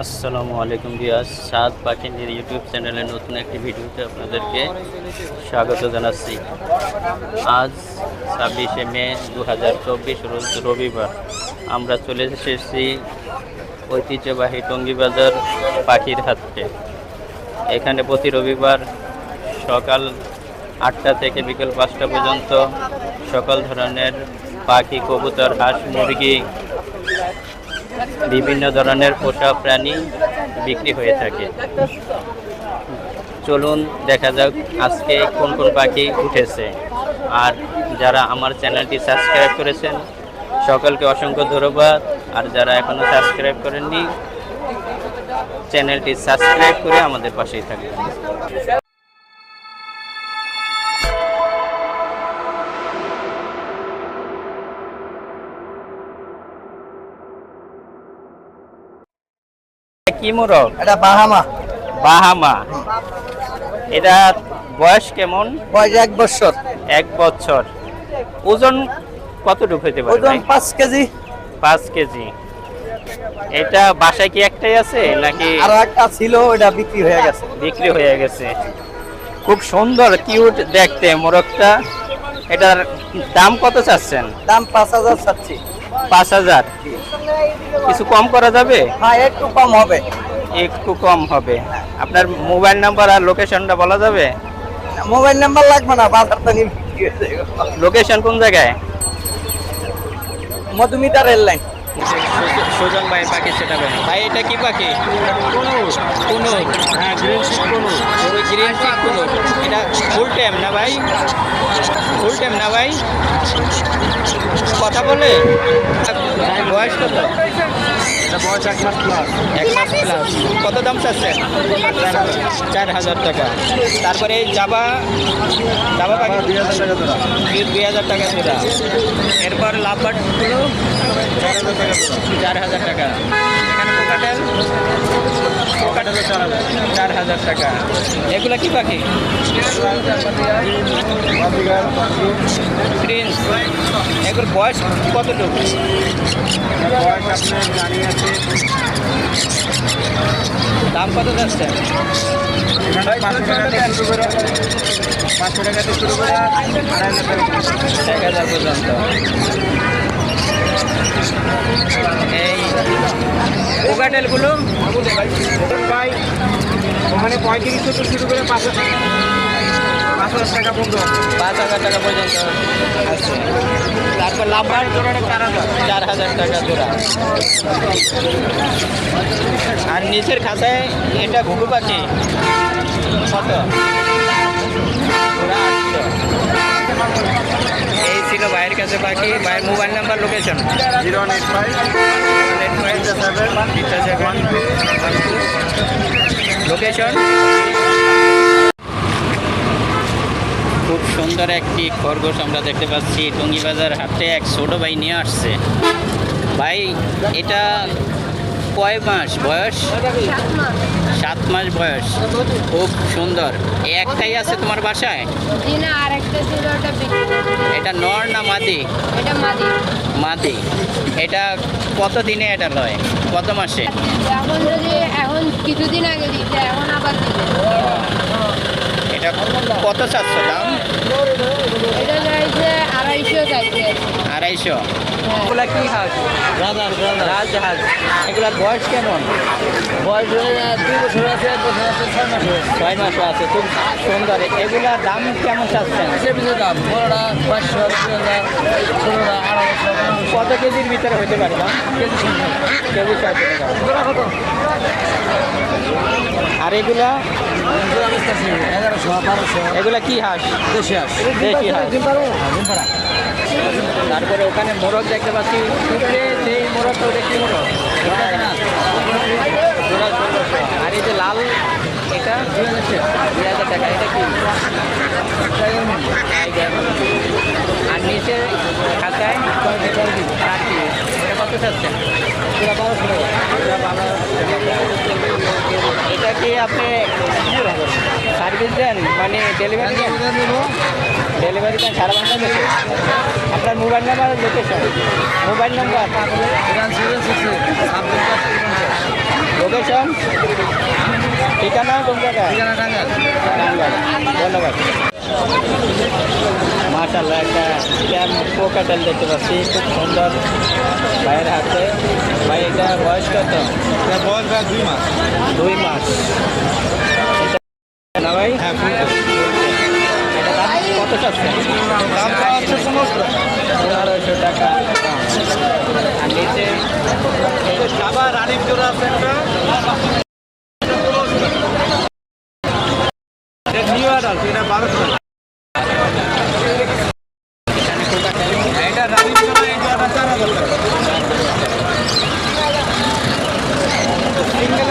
আসসালামু আলাইকুম বিয়াস সাদ পাখিনীর ইউটিউব চ্যানেলে নতুন একটি ভিডিওতে আপনাদেরকে স্বাগত জানাচ্ছি। আজ ছাব্বিশে মে দু হাজার চব্বিশ রবিবার। আমরা চলে এসেছি ঐতিহ্যবাহী টঙ্গিবাজার পাখির হাটে এখানে প্রতি রবিবার সকাল আটটা থেকে বিকেল পাঁচটা পর্যন্ত সকল ধরনের পাখি, কবুতর, হাঁস, মুরগি বিভিন্ন ধরনের পোষা প্রাণী বিক্রি হয়ে থাকে। চলুন দেখা যাক আজকে কোন কোন পাখি উঠেছে। আর যারা আমার চ্যানেলটি সাবস্ক্রাইব করেছেন, সকলকে অসংখ্য ধন্যবাদ। আর যারা এখনও সাবস্ক্রাইব করেননি, চ্যানেলটি সাবস্ক্রাইব করে আমাদের পাশেই থাকবেন। কি মোরগ এটা বাহামা। বাহামা। এটা বয়স কেমন? বয়স এক বছর। এক বছর। ওজন কতটুকু হতে পারে ওজন? পাঁচ কেজি। পাঁচ কেজি। এটা বাসায় কি একটাই আছে নাকি আর একটা ছিল ওটা বিক্রি হয়ে গেছে। বিক্রি হয়ে গেছে। খুব সুন্দর কিউট দেখতে মোরগটা এটার দাম কত চাচ্ছেন? দাম পাঁচ হাজার চাচ্ছি। পাঁচ হাজার। কিছু কম করা যাবে? হ্যাঁ একটু কম হবে। একটু কম হবে। আপনার মোবাইল নাম্বার আর লোকেশনটা বলা যাবে? মোবাইল নাম্বার লাগবে না বাজার তো নিয়ে বিক্রি যাবে। লোকেশন কোন জায়গায়? Madhumita rail line. সুজন ভাই পাখি সেটা ভাই। এটা কি পাখি? কোনো হ্যাঁ গ্রিন শিট কোনো গ্রিন শিট কোনো এটা ফুল টাইম না ভাই? ফুল টাইম না ভাই। কথা বলে? বয়স কত? বয়স এক মাস প্লাস এক মাস প্লাস কত দাম চাচ্ছে? চার হাজার টাকা। তারপরে জাবা জাবা পাখি? দুই হাজার টাকা ধরা দুই হাজার টাকা জোড়া। এরপর লাভবার্ডগুলো চার হাজার টাকা চার হাজার টাকা। এখানে চার হাজার। টাকা। এগুলো কি পাখি? প্রিন্স এগুলোর বয়স কতটুকু? দাম কত যাচ্ছে? পাঁচশো টাকা থেকে শুরু করে এক হাজার পর্যন্ত। এই পোকাটেলগুলো ভাই ওখানে পঁয়ত্রিশ থেকে শুরু করে পাঁচ পাঁচ হাজার টাকা পর্যন্ত। পাঁচ হাজার টাকা পর্যন্ত। তারপর লাভবার জোড়াটা চার হাজার। চার হাজার টাকা জোড়া। আর নিচের খাতায় এটা ঘুঘু পাখি। কত? ওরা আটশো। ছিল ভাইয়ের কাছে পাখি, ভাইয়ের mobile number location zero location খুব সুন্দর একটি খরগোশ আমরা দেখতে পাচ্ছি। টঙ্গিবাজার হাটে এক ছোটো ভাই নিয়ে আসছে। ভাই, এটা কয় মাস বয়স? সাত মাস বয়স। খুব সুন্দর। একটাই আছে তোমার বাসায়? এটা নর না মাদি? এটা মাদি। এটা কত দিনে এটা লয়? কত মাসে? এখন যদি এখন কিছুদিন আগে দিচ্ছে এখন আবার এটা কত চারশো দাম? আড়াইশো আড়াইশো। হ্যাঁ। এগুলা কি হাঁস? রাজহাঁস এগুলার বয়স কেমন? বয়স দুই বছর আছে এক বছর আছে ছয় মাস ছয় মাসও আছে খুব সুন্দর। এগুলার দাম কেমন চাচ্ছেন? দাম বড়টা পাঁচশো ষোলোটা আড়াইশো কত কেজির ভিতরে হতে পারে দাম? কেজি আর এগুলা? এগারোশো। এগুলা কি হাঁস? দেশি হাঁস। দেশি হাঁস? তারপরে ওখানে মোরগ দেখতে পাচ্ছি। সেই মোরগটা ওটা কি মোরগ? আর এই যে লাল এটা দুই হাজার টাকা। এটা কি? টাইগার। আর নিচে খাতায় এটা কত চাচ্ছেন এটা কি আপনি সার্ভিস দেন? মানে ডেলিভারি দেন? ডেলিভারি দেন, সারা বাংলাদেশে? আপনার mobile number location mobile number location ঠিকানা কোন জায়গায়। ধন্যবাদ। মাশাল্লাহ একটা ক্যাম্প পোকাটেল দেখতে পাচ্ছি খুব সুন্দর। ভাইয়ের হাতে। ভাই এটা বয়স কত? বয়স ভাই দুই মাস। দুই মাস। না ভাই? হ্যাঁ কত পনেরোশো টাকা। আর নিচে জোড়া আছে একটা। নিউ অ্যাডাল্ট এটা বারোশো এটা রানিং জোড়া এই জোড়াটা চার হাজার single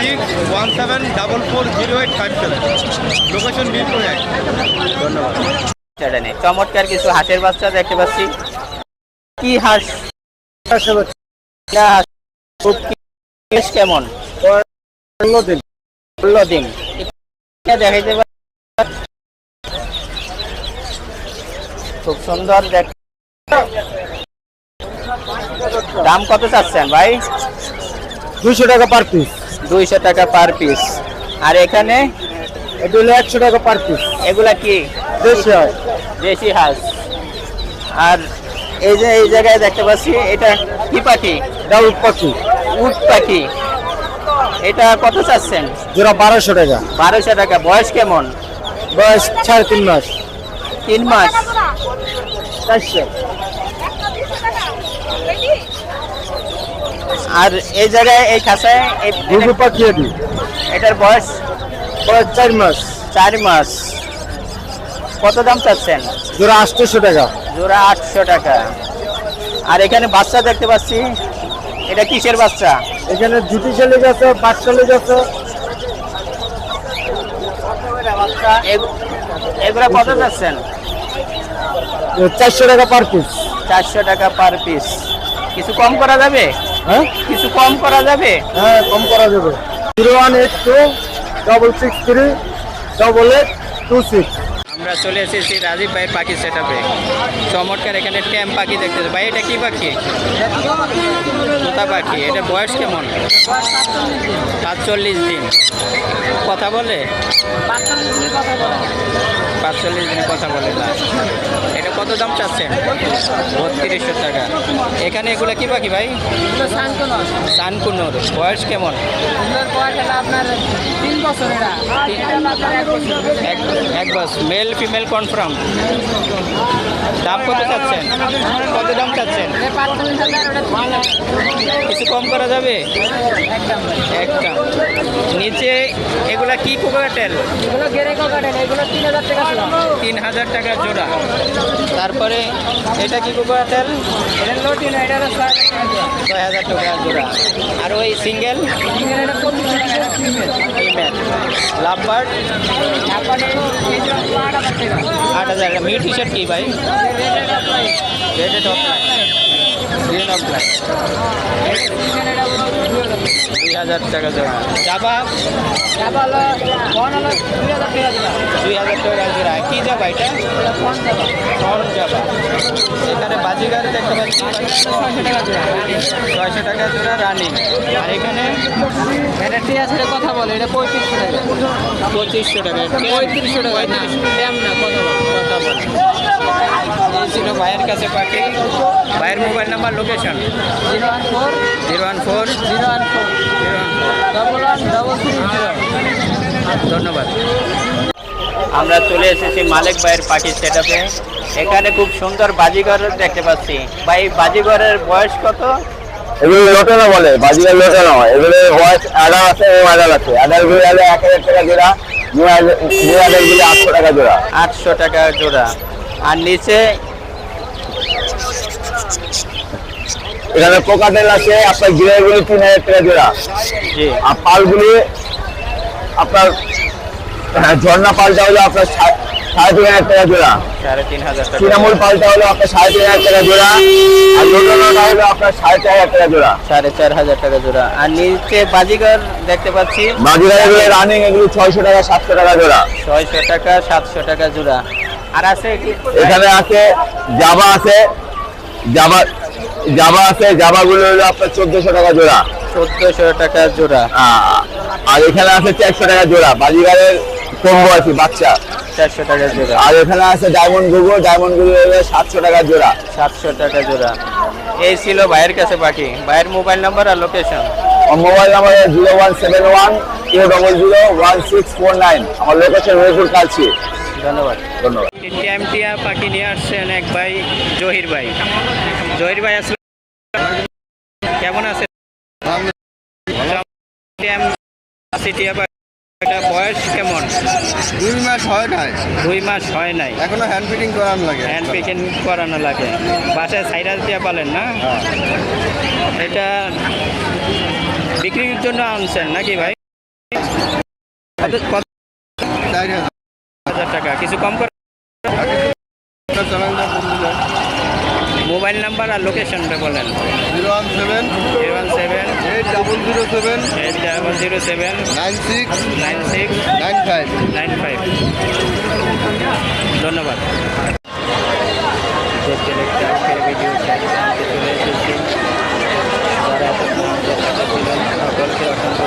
six one seven double four zero eight five seven location Mirpur এক ধন্যবাদ। চমৎকার কিছু হাঁসের বাচ্চা দেখতে পাচ্ছি। কি হাঁস? খুব কেমন? ষোলো দিন। দেখাইতে খুব সুন্দর দেখ দাম কত চাচ্ছেন ভাই? দুশো টাকা পার পিস। দুইশো টাকা পার পিস আর এখানে এগুলো একশো টাকা পার পিস এগুলা কি? দেশি হয় দেশি হাঁস। আর এই যে এই জায়গায় দেখতে পাচ্ছি এটা কি পাখি? ডাউট পাখি। উট পাখি। এটা কত চাচ্ছেন? জোড়া বারোশো টাকা। বারোশো টাকা। বয়স কেমন? বয়স সাড়ে তিন মাস। তিন মাস। চারশো। আর এই জায়গায় এই খাঁচায় এই- ঘুঘু পাখি এটি এটার বয়স বয়স চার মাস। চার মাস। কত দাম চাচ্ছেন? জোড়া আটশোশো টাকা। জোড়া আটশো টাকা। আর এখানে বাচ্চা দেখতে পাচ্ছি। এটা কিসের বাচ্চা? এখানে দুটি শালিক আছে বাট শালিক আছে। এগ- এগুলা কত চাচ্ছেন? চারশো টাকা পার পিস। চারশো টাকা পার পিস। কিছু কম করা যাবে? হ্যাঁ? কিছু কম করা যাবে? হ্যাঁ কম করা যাবে। Zero one eight two double six three double eight two six. আমরা চলে এসেছি রাজীব ভাইয়ের পাখি সেট আপে চমৎকার এখানে ট্যাম পাখি দেখতেছে ভাই এটা কি পাখি? তোতা পাখি। এটা বয়স কেমন? সাতচল্লিশ দিন। কথা বলে? পাঁচচল্লিশ দিন কথা বলে না। কত দাম চাচ্ছেন? বত্রিশশো টাকা। এখানে এগুলো কি পাখি ভাই? সানকুনোর। বয়স কেমন? এক বাস মেল ফিমেল কনফার্ম? দাম কত চাচ্ছেন? কত দাম চাচ্ছেন? কিছু কম করা যাবে? একটা। নিচে এগুলা কি কোকাটেল এগুলো গেরে কাটেন এগুলো তিন হাজার টাকা তিন হাজার টাকা জোড়া। তারপরে এটা কি কোকাটেল তেল ছয় হাজার টাকা জোড়া। আর ওই সিঙ্গেল লাভবার্ড আট হাজার মিট টি শার্ট কি ভাই? গ্রিন অফ ব্ল্যাক দুই হাজার টাকা জোড়া। জাবা? দুই হাজার টাকা টাকা জোড়া। কি জাবা এটা? ফর্ম জাবা। এখানে বাজিগার দেখতে পাচ্ছি। ছয়শো টাকা জোড়া রানিং। আর এখানে আছে কথা বলে এটা পঁয়ত্রিশশো টাকা। পঁচিশশো টাকা। পঁয়ত্রিশশো টাকা। ড্যাম না কথা বলে। কথা বলে। এই ছিল ভাইয়ের কাছে পাখি। ভাইয়ের mobile number location zero one four. Zero one four zero one four zero one four double one double three zero ধন্যবাদ। আমরা চলে এসেছি মালিক ভাইয়ের পাখি সেটাপে এখানে খুব সুন্দর বাজিঘর দেখতে পাচ্ছি। ভাই বাজিঘরের বয়স কত? এগুলো লোটানো বলে বাজিকার লোটানো এগুলো বয়স আছে। আছে গুলো এক হাজার টাকা জোড়া নিউ গুলো আটশো টাকা জোড়া। আটশো টাকা জোড়া। নিচে এখানে আছে আপনার গিরেগুলি তিন হাজার টাকা জোড়া। আর পালগুলি আপনার হ্যাঁ, ঝর্ণা পালটা হলো আপনার সাড়ে তিন হাজার টাকা জোড়া। তৃণমূল পালটা হলো আপনার সাড়ে তিন হাজার টাকা জোড়া। আর লোটানোটা হলো আপনার সাড়ে চার হাজার টাকা জোড়া। সাড়ে চার হাজার টাকা জোড়া। আর নিচে বাজিগর দেখতে পাচ্ছি। এগুলো রানিং এগুলো ছয়শো টাকা সাতশো টাকা জোড়া। ছয়শো টাকা সাতশো টাকা জোড়া। আর আছে এখানে আছে জাবা আছে জাবা জাবা আছে জাবাগুলো হলো আপনার চোদ্দশো টাকা জোড়া। চোদ্দশো টাকা জোড়া। আর এখানে আছে চারশো টাকা জোড়া বাজিগারের কম্বো আছে বাচ্চা। চারশো টাকা জোড়া। আর এখানে আছে ডায়মন্ড গুগো ডায়মন্ড গুগো হলো সাতশো টাকা জোড়া। সাতশো টাকা জোড়া। এই ছিল ভাইয়ের কাছে বাকি। ভাইয়ের মোবাইল নাম্বার আর location mobile number zero one seven one two double zero one six four nine আমার লোকেশন হরিপুর কালচি। ধন্যবাদ। ধন্যবাদ। টিয়া পাখি নিয়ে আসছেন এক ভাই জহির ভাই। জহির ভাই আসলে কেমন আছে টিয়া পাখি বয়স কেমন? দুই মাস হয় নাই। দুই মাস হয় নাই। এখনও হ্যান্ড ফিটিং করানো লাগে। হ্যান্ড পিকিং করানো লাগে। বাসায় সাইরাজ দিয়ে পালেন না? এটা বিক্রির জন্য আনছেন নাকি ভাই? কত- টাকা, কিছু কম করে মোবাইল নাম্বার আর লোকেশনটা বলেন। Zero one seven one seven eight double zero seven eight zero seven nine six nine six nine five nine five ধন্যবাদ। অসংখ্য